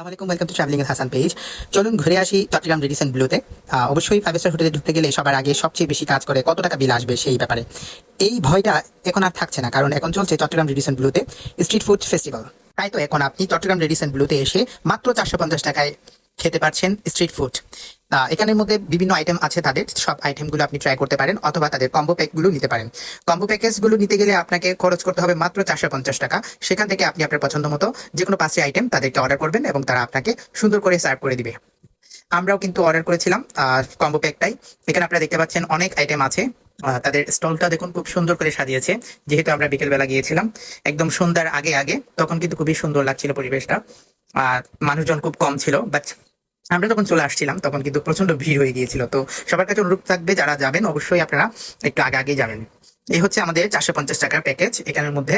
আসসালামাইকুম welcome to travelling Hasan page চলুন ঘুরে আসি চট্টগ্রাম রেডিসন ব্লুতে অবশ্যই ফাইভ স্টার হোটেলে ঢুকতে গেলে সবার আগে সবচেয়ে বেশি কাজ করে কত টাকা বিল আসবে সেই ব্যাপারে। এই ভয়টা এখন আর থাকছে না, কারণ এখন চলছে চট্টগ্রাম রেডিসন ব্লুতে স্ট্রিট ফুড ফেস্টিভ্যাল তাই তো এখন আপনি চট্টগ্রাম রেডিসন ব্লুতে এসে মাত্র চারশো পঞ্চাশ টাকায় খেতে পারছেন স্ট্রিট ফুড এখানের মধ্যে বিভিন্ন আইটেম আছে তাদের। সব আইটেমগুলো আপনি ট্রাই করতে পারেন অথবা তাদের কম্বো প্যাকগুলো নিতে পারেন। কম্বো প্যাকেজগুলো নিতে গেলে আপনাকে খরচ করতে হবে মাত্র চারশো পঞ্চাশ টাকা। সেখান থেকে আপনি আপনার পছন্দ মতো যে কোনো পাঁচটি আইটেম তাদেরকে অর্ডার করবেন এবং তারা আপনাকে সুন্দর করে সার্ভ করে দিবে। আমরাও কিন্তু অর্ডার করেছিলাম কম্বো প্যাকটাই এখানে আপনারা দেখতে পাচ্ছেন অনেক আইটেম আছে। তাদের স্টলটা দেখুন খুব সুন্দর করে সাজিয়েছে। যেহেতু আমরা বিকেলবেলা গিয়েছিলাম, একদম সন্ধ্যার আগে আগে, তখন কিন্তু খুবই সুন্দর লাগছিল পরিবেশটা। আর মানুষজন খুব কম ছিল বাট আমরা যখন চলে আসছিলাম, তখন কিন্তু প্রচণ্ড ভিড় হয়ে গিয়েছিল। তো সবার কাছে অনুরোধ থাকবে, যারা যাবেন, অবশ্যই আপনারা একটু আগে আগে যাবেন। এই হচ্ছে আমাদের চারশো পঞ্চাশ টাকার প্যাকেজ এখানের মধ্যে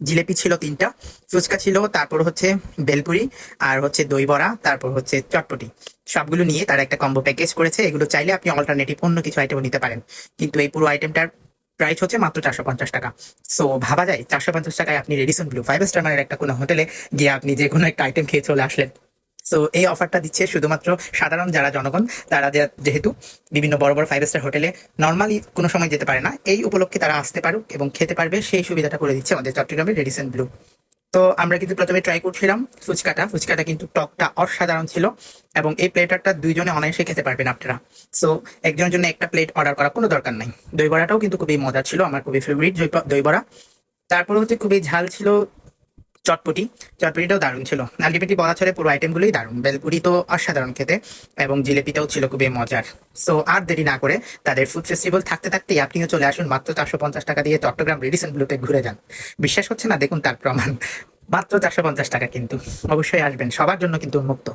জিলেপি ছিল তিনটা, ফুচকা ছিল, তারপর হচ্ছে বেলপুরি, আর হচ্ছে দই বড়া, তারপর হচ্ছে চটপটি। সবগুলো নিয়ে তারা একটা কম্বো প্যাকেজ করেছে। এগুলো চাইলে আপনি অল্টারনেটিভ অন্য কিছু আইটেম নিতে পারেন। কিন্তু এই পুরো আইটেমটার প্রাইস হচ্ছে মাত্র চারশো পঞ্চাশ টাকা। সো ভাবা যায়, চারশো পঞ্চাশ টাকায় আপনি রেডিসন ব্লু ফাইভ স্টার মানের একটা কোনো হোটেলে গিয়ে আপনি যে কোনো একটা আইটেম খেয়ে চলে আসলেন। সো এই অফারটা দিচ্ছে শুধুমাত্র সাধারণ যারা জনগণ, তারা যেহেতু বিভিন্ন বড় বড় ফাইভ স্টার হোটেলে নর্মালি কোনো সময় যেতে পারে না, এই উপলক্ষে তারা আসতে পারুক এবং খেতে পারবে, সেই সুবিধাটা করে দিচ্ছে আমাদের চট্টগ্রামের রেডিসন ব্লু তো আমরা কিন্তু প্রথমে ট্রাই করছিলাম ফুচকাটা। ফুচকাটা কিন্তু টকটা অসাধারণ ছিল এবং এই প্লেটারটা দুইজনে অনায়াসে খেতে পারবেন আপনারা। সো একজনের জন্য একটা প্লেট অর্ডার করার কোনো দরকার নাই। দই বড়াটাও কিন্তু খুবই মজার ছিল, আমার খুবই ফেভারিট দই বড়া। তারপর হচ্ছে খুবই ঝাল ছিল চটপটি। চটপটিটাও দারুণ ছিল। আলটিমেটলি বলা চলে পুরো আইটেমগুলোই দারুণ। বেলপুরি তো অসাধারণ খেতে এবং জিলেপিটাও ছিল খুবই মজার। সো আর দেরি না করে তাদের ফুড ফেস্টিভ্যাল থাকতে থাকতেই আপনিও চলে আসুন মাত্র চারশো পঞ্চাশ টাকা দিয়ে চট্টগ্রাম রেডিসন ব্লুতে ঘুরে যান। বিশ্বাস হচ্ছে না? দেখুন তার প্রমাণ। মাত্র চারশো পঞ্চাশ টাকা কিন্তু। অবশ্যই আসবেন। সবার জন্য কিন্তু উন্মুক্ত।